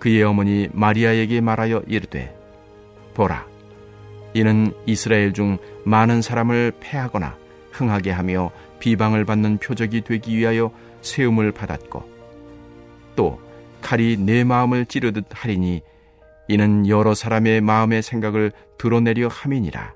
그의 어머니 마리아에게 말하여 이르되 보라 이는 이스라엘 중 많은 사람을 패하거나 흥하게 하며 비방을 받는 표적이 되기 위하여 세움을 받았고 또 칼이 내 마음을 찌르듯 하리니 이는 여러 사람의 마음의 생각을 드러내려 함이니라.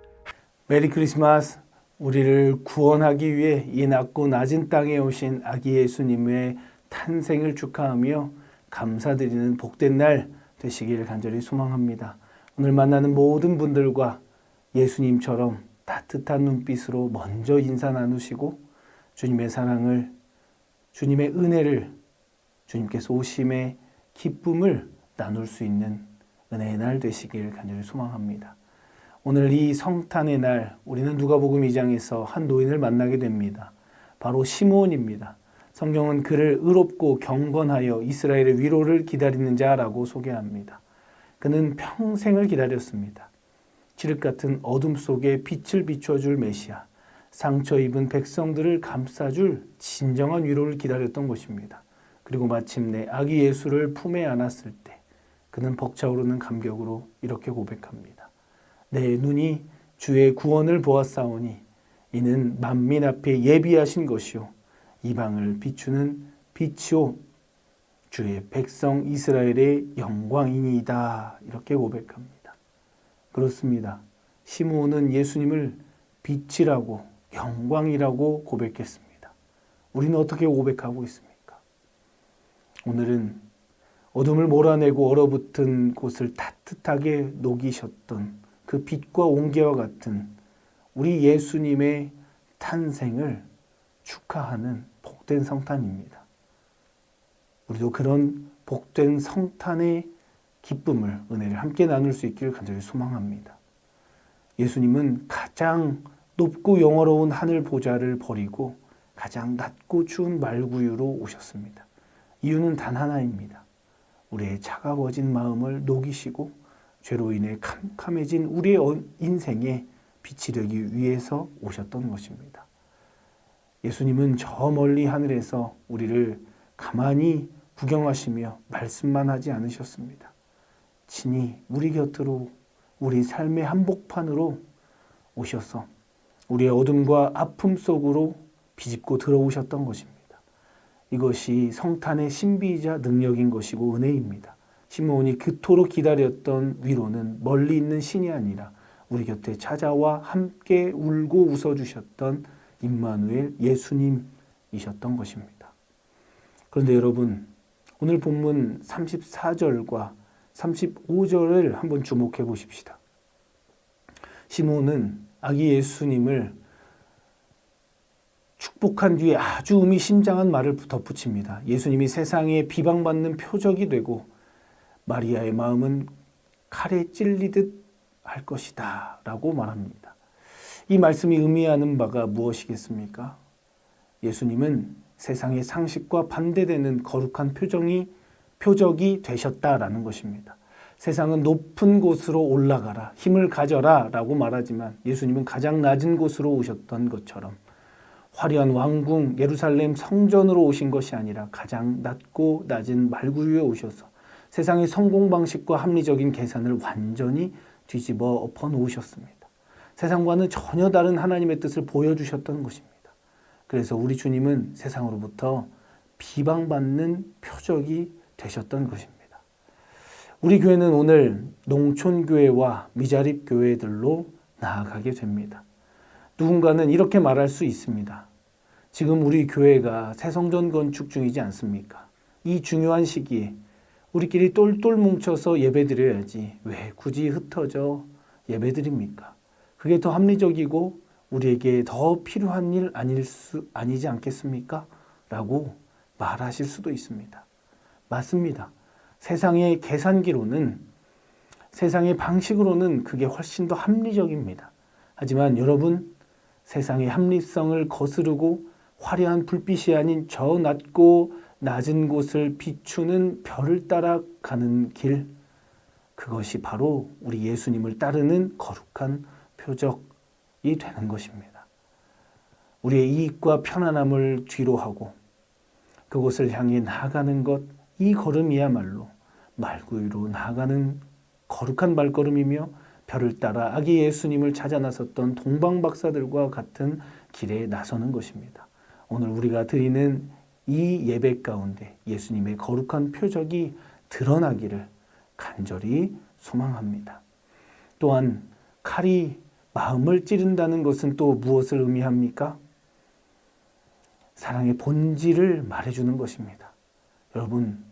메리 크리스마스. 우리를 구원하기 위해 이 낮고 낮은 땅에 오신 아기 예수님의 탄생을 축하하며 감사드리는 복된 날 되시기를 간절히 소망합니다. 오늘 만나는 모든 분들과 예수님처럼 따뜻한 눈빛으로 먼저 인사 나누시고 주님의 사랑을 주님의 은혜를 주님께서 오심의 기쁨을 나눌 수 있는 은혜의 날 되시길 간절히 소망합니다. 오늘 이 성탄의 날 우리는 누가복음 2장에서 한 노인을 만나게 됩니다. 바로 시므온입니다. 성경은 그를 의롭고 경건하여 이스라엘의 위로를 기다리는 자라고 소개합니다. 그는 평생을 기다렸습니다. 칠흑 같은 어둠 속에 빛을 비춰줄 메시아, 상처 입은 백성들을 감싸줄 진정한 위로를 기다렸던 것입니다. 그리고 마침내 아기 예수를 품에 안았을 때 그는 벅차오르는 감격으로 이렇게 고백합니다. 내 눈이 주의 구원을 보았사오니 이는 만민 앞에 예비하신 것이요 이방을 비추는 빛이요 주의 백성 이스라엘의 영광이니이다 이렇게 고백합니다. 그렇습니다. 시므온은 예수님을 빛이라고 영광이라고 고백했습니다. 우리는 어떻게 고백하고 있습니까? 오늘은 어둠을 몰아내고 얼어붙은 곳을 따뜻하게 녹이셨던 그 빛과 온기와 같은 우리 예수님의 탄생을 축하하는 복된 성탄입니다. 우리도 그런 복된 성탄의 기쁨을, 은혜를 함께 나눌 수 있기를 간절히 소망합니다. 예수님은 가장 높고 영어로운 하늘 보좌를 버리고 가장 낮고 추운 말구유로 오셨습니다. 이유는 단 하나입니다. 우리의 차가워진 마음을 녹이시고 죄로 인해 캄캄해진 우리의 어, 인생에 빛이 되기 위해서 오셨던 것입니다. 예수님은 저 멀리 하늘에서 우리를 가만히 구경하시며 말씀만 하지 않으셨습니다. 친히 우리 곁으로 우리 삶의 한복판으로 오셔서 우리의 어둠과 아픔 속으로 비집고 들어오셨던 것입니다. 이것이 성탄의 신비이자 능력인 것이고 은혜입니다. 시므온이 그토록 기다렸던 위로는 멀리 있는 신이 아니라 우리 곁에 찾아와 함께 울고 웃어 주셨던 임마누엘 예수님이셨던 것입니다. 그런데 여러분 오늘 본문 34절과 35절을 한번 주목해 보십시다. 시몬은 아기 예수님을 축복한 뒤에 아주 의미심장한 말을 덧붙입니다. 예수님이 세상에 비방받는 표적이 되고 마리아의 마음은 칼에 찔리듯 할 것이다 라고 말합니다. 이 말씀이 의미하는 바가 무엇이겠습니까? 예수님은 세상의 상식과 반대되는 거룩한 표정이 표적이 되셨다라는 것입니다. 세상은 높은 곳으로 올라가라, 힘을 가져라 라고 말하지만 예수님은 가장 낮은 곳으로 오셨던 것처럼 화려한 왕궁 예루살렘 성전으로 오신 것이 아니라 가장 낮고 낮은 말구유에 오셔서 세상의 성공 방식과 합리적인 계산을 완전히 뒤집어 엎어 놓으셨습니다. 세상과는 전혀 다른 하나님의 뜻을 보여주셨던 것입니다. 그래서 우리 주님은 세상으로부터 비방받는 표적이 되셨던 것입니다. 우리 교회는 오늘 농촌교회와 미자립 교회들로 나아가게 됩니다. 누군가는 이렇게 말할 수 있습니다. 지금 우리 교회가 새성전 건축 중이지 않습니까? 이 중요한 시기에 우리끼리 똘똘 뭉쳐서 예배 드려야지 왜 굳이 흩어져 예배 드립니까? 그게 더 합리적이고 우리에게 더 필요한 일 아닐 수 아니지 않겠습니까? 라고 말하실 수도 있습니다. 맞습니다. 세상의 계산기로는 세상의 방식으로는 그게 훨씬 더 합리적입니다. 하지만 여러분 세상의 합리성을 거스르고 화려한 불빛이 아닌 저 낮고 낮은 곳을 비추는 별을 따라 가는 길 그것이 바로 우리 예수님을 따르는 거룩한 표적이 되는 것입니다. 우리의 이익과 편안함을 뒤로 하고 그곳을 향해 나아가는 것, 이 걸음이야말로 말구유로 나아가는 거룩한 발걸음이며 별을 따라 아기 예수님을 찾아 나섰던 동방 박사들과 같은 길에 나서는 것입니다. 오늘 우리가 드리는 이 예배 가운데 예수님의 거룩한 표적이 드러나기를 간절히 소망합니다. 또한 칼이 마음을 찌른다는 것은 또 무엇을 의미합니까? 사랑의 본질을 말해주는 것입니다. 여러분,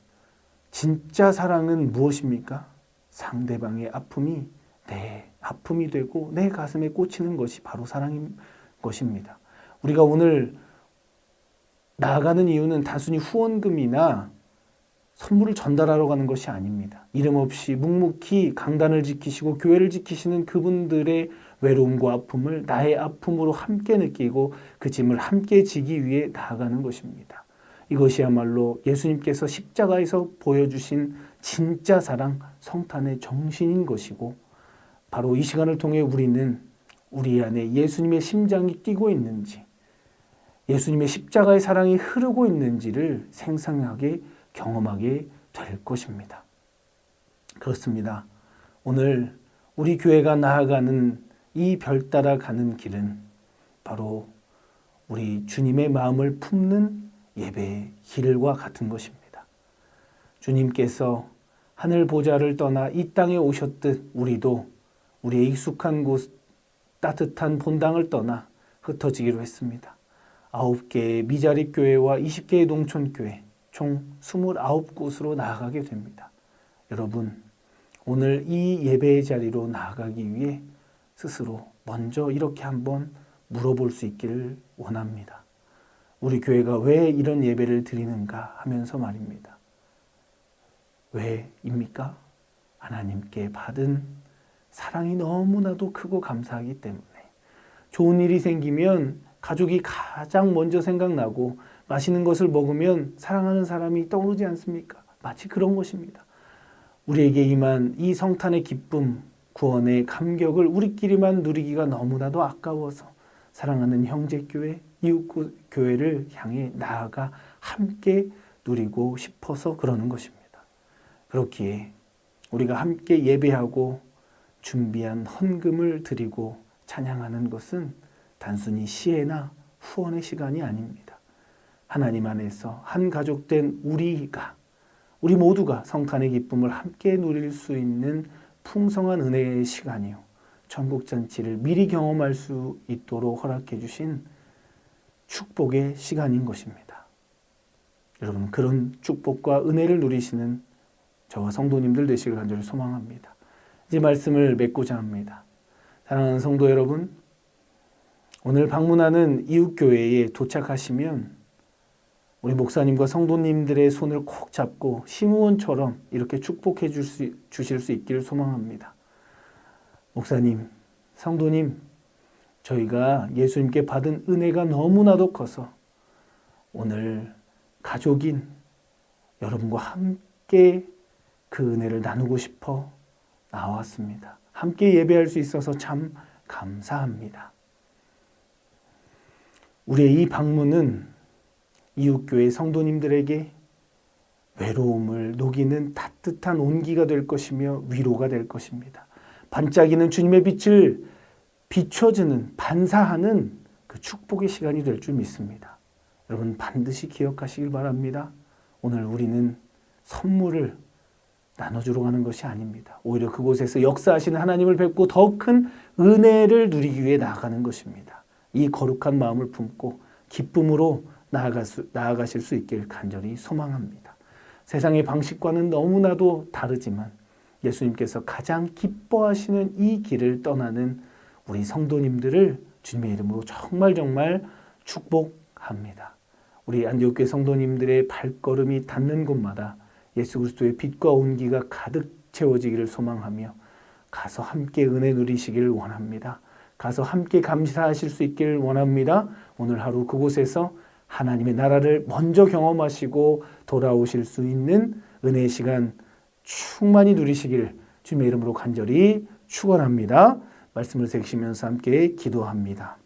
진짜 사랑은 무엇입니까? 상대방의 아픔이 내 아픔이 되고 내 가슴에 꽂히는 것이 바로 사랑인 것입니다. 우리가 오늘 나아가는 이유는 단순히 후원금이나 선물을 전달하러 가는 것이 아닙니다. 이름 없이 묵묵히 강단을 지키시고 교회를 지키시는 그분들의 외로움과 아픔을 나의 아픔으로 함께 느끼고 그 짐을 함께 지기 위해 나아가는 것입니다. 이것이야말로 예수님께서 십자가에서 보여주신 진짜 사랑, 성탄의 정신인 것이고 바로 이 시간을 통해 우리는 우리 안에 예수님의 심장이 뛰고 있는지 예수님의 십자가의 사랑이 흐르고 있는지를 생생하게 경험하게 될 것입니다. 그렇습니다. 오늘 우리 교회가 나아가는 이 별 따라 가는 길은 바로 우리 주님의 마음을 품는 예배의 길과 같은 것입니다. 주님께서 하늘 보좌를 떠나 이 땅에 오셨듯 우리도 우리의 익숙한 곳 따뜻한 본당을 떠나 흩어지기로 했습니다. 아홉 개의 미자립 교회와 20개의 농촌 교회 총 29곳으로 나아가게 됩니다. 여러분, 오늘 이 예배의 자리로 나아가기 위해 스스로 먼저 이렇게 한번 물어볼 수 있기를 원합니다. 우리 교회가 왜 이런 예배를 드리는가 하면서 말입니다. 왜입니까? 하나님께 받은 사랑이 너무나도 크고 감사하기 때문에 좋은 일이 생기면 가족이 가장 먼저 생각나고 맛있는 것을 먹으면 사랑하는 사람이 떠오르지 않습니까? 마치 그런 것입니다. 우리에게 임한 이 성탄의 기쁨, 구원의 감격을 우리끼리만 누리기가 너무나도 아까워서 사랑하는 형제교회, 이웃교회를 향해 나아가 함께 누리고 싶어서 그러는 것입니다. 그렇기에 우리가 함께 예배하고 준비한 헌금을 드리고 찬양하는 것은 단순히 시혜나 후원의 시간이 아닙니다. 하나님 안에서 한 가족된 우리가 우리 모두가 성탄의 기쁨을 함께 누릴 수 있는 풍성한 은혜의 시간이요. 천국 잔치를 미리 경험할 수 있도록 허락해 주신 축복의 시간인 것입니다. 여러분 그런 축복과 은혜를 누리시는 저와 성도님들 되시길 간절히 소망합니다. 이제 말씀을 맺고자 합니다. 사랑하는 성도 여러분, 오늘 방문하는 이웃교회에 도착하시면 우리 목사님과 성도님들의 손을 콕 잡고 시무원처럼 이렇게 축복해 수, 주실 수 있기를 소망합니다. 목사님, 성도님, 저희가 예수님께 받은 은혜가 너무나도 커서 오늘 가족인 여러분과 함께 그 은혜를 나누고 싶어 나왔습니다. 함께 예배할 수 있어서 참 감사합니다. 우리의 이 방문은 이웃교회 성도님들에게 외로움을 녹이는 따뜻한 온기가 될 것이며 위로가 될 것입니다. 반짝이는 주님의 빛을 비춰주는, 반사하는 그 축복의 시간이 될 줄 믿습니다. 여러분 반드시 기억하시길 바랍니다. 오늘 우리는 선물을 나눠주러 가는 것이 아닙니다. 오히려 그곳에서 역사하시는 하나님을 뵙고 더 큰 은혜를 누리기 위해 나아가는 것입니다. 이 거룩한 마음을 품고 기쁨으로 나아가 수, 나아가실 수 있길 간절히 소망합니다. 세상의 방식과는 너무나도 다르지만 예수님께서 가장 기뻐하시는 이 길을 떠나는 우리 성도님들을 주님의 이름으로 정말 정말 축복합니다. 우리 안디옥교회 성도님들의 발걸음이 닿는 곳마다 예수 그리스도의 빛과 온기가 가득 채워지기를 소망하며 가서 함께 은혜 누리시기를 원합니다. 가서 함께 감사하실 수 있기를 원합니다. 오늘 하루 그곳에서 하나님의 나라를 먼저 경험하시고 돌아오실 수 있는 은혜의 시간 충만히 누리시길 주님의 이름으로 간절히 축원합니다. 말씀을 새기시면서 함께 기도합니다.